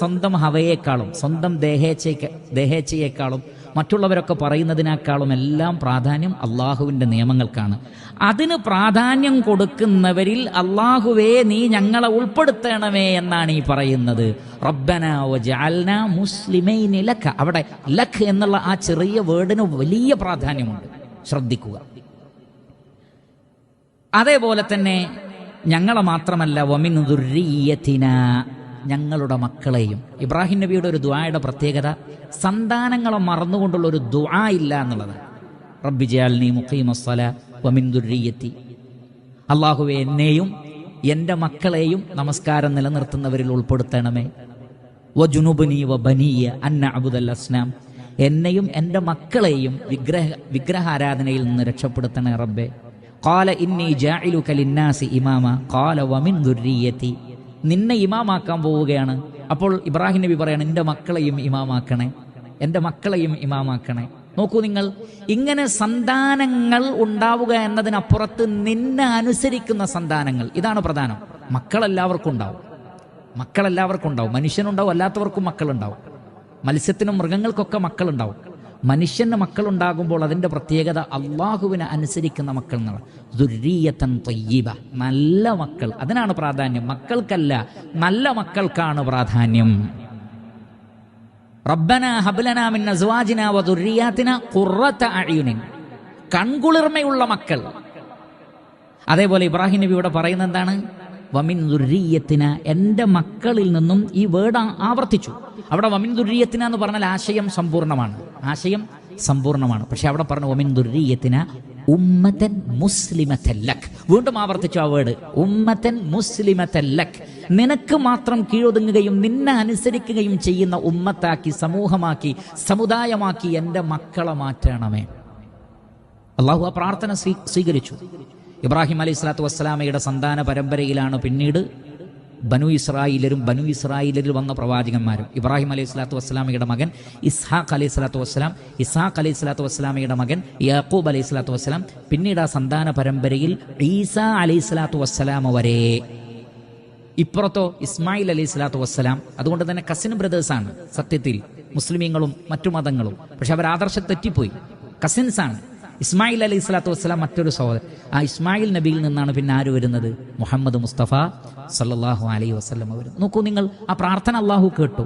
സ്വന്തം ഹവയേക്കാളും സ്വന്തം ദേഹേച്ഛയ്ക്ക് ദേഹേച്ഛയേക്കാളും മറ്റുള്ളവരൊക്കെ പറയുന്നതിനേക്കാളും എല്ലാം പ്രാധാന്യം അള്ളാഹുവിന്റെ നിയമങ്ങൾക്കാണ്. അതിന് പ്രാധാന്യം കൊടുക്കുന്നവരിൽ അള്ളാഹുവേ നീ ഞങ്ങളെ ഉൾപ്പെടുത്തണമേ എന്നാണ് ഈ പറയുന്നത്. റബ്ബന മുസ്ലിമൈനി ലക അവിടെ ലഖ് എന്നുള്ള ആ ചെറിയ വേർഡിന് വലിയ പ്രാധാന്യമുണ്ട്. ശ്രദ്ധിക്കുക. അതേപോലെ തന്നെ ഞങ്ങളെ മാത്രമല്ല വമിൻ ദുർരിയത്തിന. ഞങ്ങളുടെ മക്കളെയും. ഇബ്രാഹിം നബിയുടെ ഒരു ദുആയുടെ പ്രത്യേകത സന്താനങ്ങളെ മറന്നുകൊണ്ടുള്ള ഒരു ദുആ ഇല്ല എന്നുള്ളത്. റബ്ബി ജാൽനി മുഖീമസ്സല വമിൻ ദുർരിയത്തി. അള്ളാഹുവെ എന്നെയും എന്റെ മക്കളെയും നമസ്കാരം നിലനിർത്തുന്നവരിൽ ഉൾപ്പെടുത്തണമേ. വ ജുനുബനി വ ബനീയ അന്ന അബുദൽ അസ്നാം. എന്നെയും എന്റെ മക്കളെയും വിഗ്രഹ വിഗ്രഹാരാധനയിൽ നിന്ന് രക്ഷപ്പെടുത്തണേ റബ്ബെ. കാല ഇന്നി ജാഇലു കലിന്നാസി ഇമാമ. കാല വമിൻ ദുർരിയത്തി. നിന്നെ ഇമാമാക്കാൻ പോവുകയാണ്. അപ്പോൾ ഇബ്രാഹിം നബി പറയാണ് എന്റെ മക്കളെയും ഇമാമാക്കണേ. എന്റെ മക്കളെയും ഇമാമാക്കണേ. നോക്കൂ നിങ്ങൾ ഇങ്ങനെ സന്താനങ്ങൾ ഉണ്ടാവുക എന്നതിനപ്പുറത്ത് നിന്നെ അനുസരിക്കുന്ന സന്താനങ്ങൾ. ഇതാണ് പ്രധാനം. മക്കളെല്ലാവർക്കും ഉണ്ടാവും. മക്കളെല്ലാവർക്കും ഉണ്ടാവും. മനുഷ്യനുണ്ടാവും അല്ലാത്തവർക്കും മക്കളുണ്ടാവും. മത്സ്യത്തിനും മൃഗങ്ങൾക്കൊക്കെ മക്കളുണ്ടാവും. മനുഷ്യന് മക്കളുണ്ടാകുമ്പോൾ അതിന്റെ പ്രത്യേകത അള്ളാഹുവിനെ അനുസരിക്കുന്ന മക്കൾ എന്നാണ് ദുരീയത്തൻ തൊയ്യീബ. നല്ല മക്കൾ. അതിനാണ് പ്രാധാന്യം. മക്കൾക്കല്ല നല്ല മക്കൾക്കാണ് പ്രാധാന്യം. റബ്ബന ഹബ്ലന മിൻ അസ്വാജിന വ ദുർരിയാത്തിന ഖുർറത അഅ്യുനിൻ കൺകുളിർമയുള്ള മക്കൾ. അതേപോലെ ഇബ്രാഹിം നബി ഇവിടെ പറയുന്നത് എന്താണ്? വമിൻ ദുർരിയത്തിന എന്റെ മക്കളിൽ നിന്നും ഈ വേർഡ് ആവർത്തിച്ചു. അവിടെ വമിൻ ദുർരിയത്തിന എന്ന് പറഞ്ഞാൽ ആശയം സമ്പൂർണമാണ് ആശയം സമ്പൂർണമാണ് പക്ഷെ അവിടെ പറഞ്ഞു വമിൻ ദുരീയത്തിന് ഉമ്മത്തൻ മുസ്ലിമത്തല്ലക് വീണ്ടും ആവർത്തിച്ചു ആ വേർഡ്. ഉമ്മത്തൻ മുസ്ലിമത്തല്ലക് നിനക്ക് മാത്രം കീഴൊതുങ്ങുകയും നിന്നെ അനുസരിക്കുകയും ചെയ്യുന്ന ഉമ്മത്താക്കി സമൂഹമാക്കി സമുദായമാക്കി എന്റെ മക്കളെ മാറ്റണമേ. അള്ളാഹു ആ പ്രാർത്ഥന സ്വീ സ്വീകരിച്ചു. ഇബ്രാഹിം അലൈഹി സ്വലാത്തു വസ്സലാമയുടെ സന്താന പരമ്പരയിലാണ് പിന്നീട് ബനു ഇസ്രായേലരും ബനു ഇസ്രായേലിൽ വന്ന പ്രവാചകന്മാരും. ഇബ്രാഹിം അലൈഹി സ്വലാത്തു വസ്സലാമയുടെ മകൻ ഇസ്ഹാഖ് അലൈഹി സ്വലാത്തു വസ്സലാം ഇസ്ഹാഖ് അലൈഹി സ്വലാത്തു വസ്സലാമയുടെ മകൻ യാക്കൂബ് അലൈഹി സ്വലാത്തു വസ്സലാം. പിന്നീട് ആ സന്താന പരമ്പരയിൽ ഈസ അലൈഹി സ്വലാത്തു വസ്സലാമ വരെ. ഇപ്പുറത്തോ ഇസ്മായിൽ അലൈഹി സ്വലാത്തു വസ്സലാം. അതുകൊണ്ട് തന്നെ കസിൻ ബ്രദേഴ്സാണ് സത്യത്തിൽ മുസ്ലിമീങ്ങളും മറ്റു മതങ്ങളും. പക്ഷെ അവർ ആദർശം തെറ്റിപ്പോയി. കസിൻസാണ് ഇസ്മായിൽ അലൈഹി സ്വലാത്തു വസ്സലാം മറ്റൊരു സഹോദരൻ. ആ ഇസ്മായിൽ നബിയിൽ നിന്നാണ് പിന്നെ ആര് വരുന്നത്? മുഹമ്മദ് മുസ്തഫ സല്ലാഹു അലൈഹി വസ്ലമ വരുന്നത് നോക്കൂ നിങ്ങൾ ആ പ്രാർത്ഥന അള്ളാഹു കേട്ടു.